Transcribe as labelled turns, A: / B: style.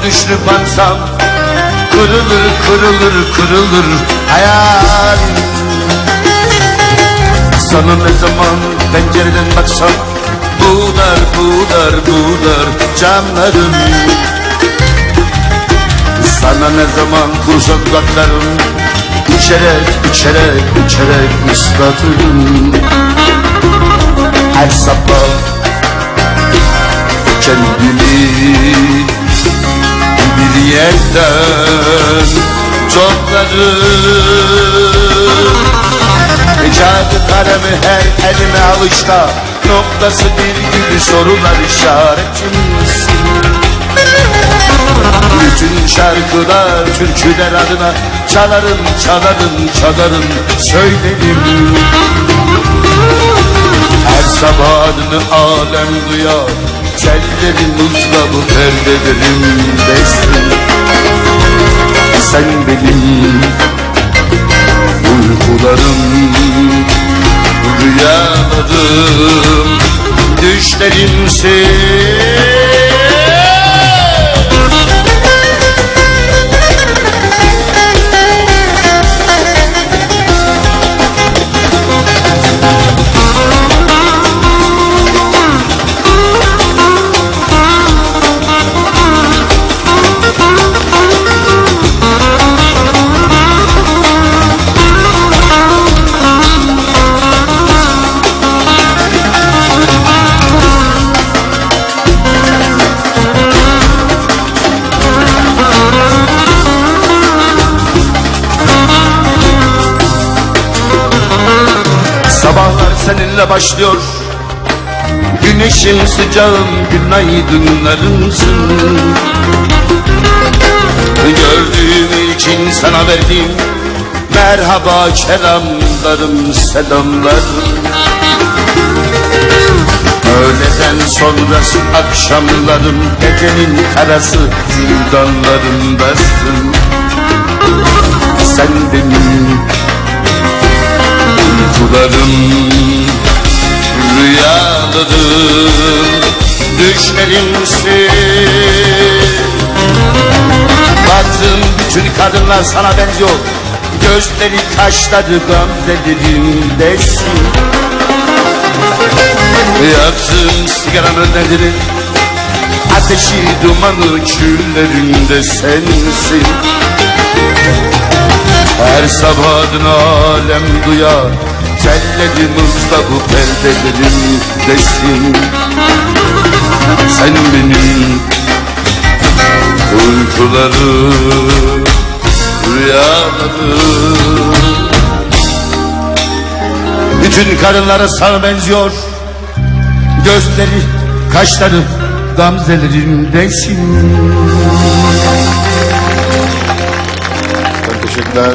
A: Seni ne zaman düşünüp ansam Kırılır kırılır kırılır hayal. Sana ne zaman pencereden baksam Buğdar buğdar buğdar canlarım. Sana ne zaman kursa dudaklarım İçerek içerek içerek ıslatırım. Her sabah kendimi yerden toplarım Kağıdı kalemi her elime avuçta Noktası virgülü sorular işaretimsin Bütün şarkılar, türküler adına Çalarım, çalarım, çalarım, söylerim Her sabah adını alem duyar Tellerin uzla bu perdelerim desin Sen benim uykularım Rüyalarım Düşlerimsin seninle başlıyor. Güneşim sıcağım günaydınlarımsın Gördüğüm için sana verdiğim Merhaba kelamlarım selamlarım Öğleden sonrası akşamlarım Gecenin karası zindanlarındasın Sen benim Uykularım, kadınlar sana benziyor. Gözleri, kaşları, gamzelerindesin Yaktığım sigaranın nedeni Ateşi, dumanı, küllerinde sensin. Her sabah adına alem duyar. Tellerim ızla bu perdelerim desin. Sen benim uykularım Rüyalarım Bütün karınlara sana benziyor. Gözleri, kaşları, gamzelerindesin
B: Teşekkürler.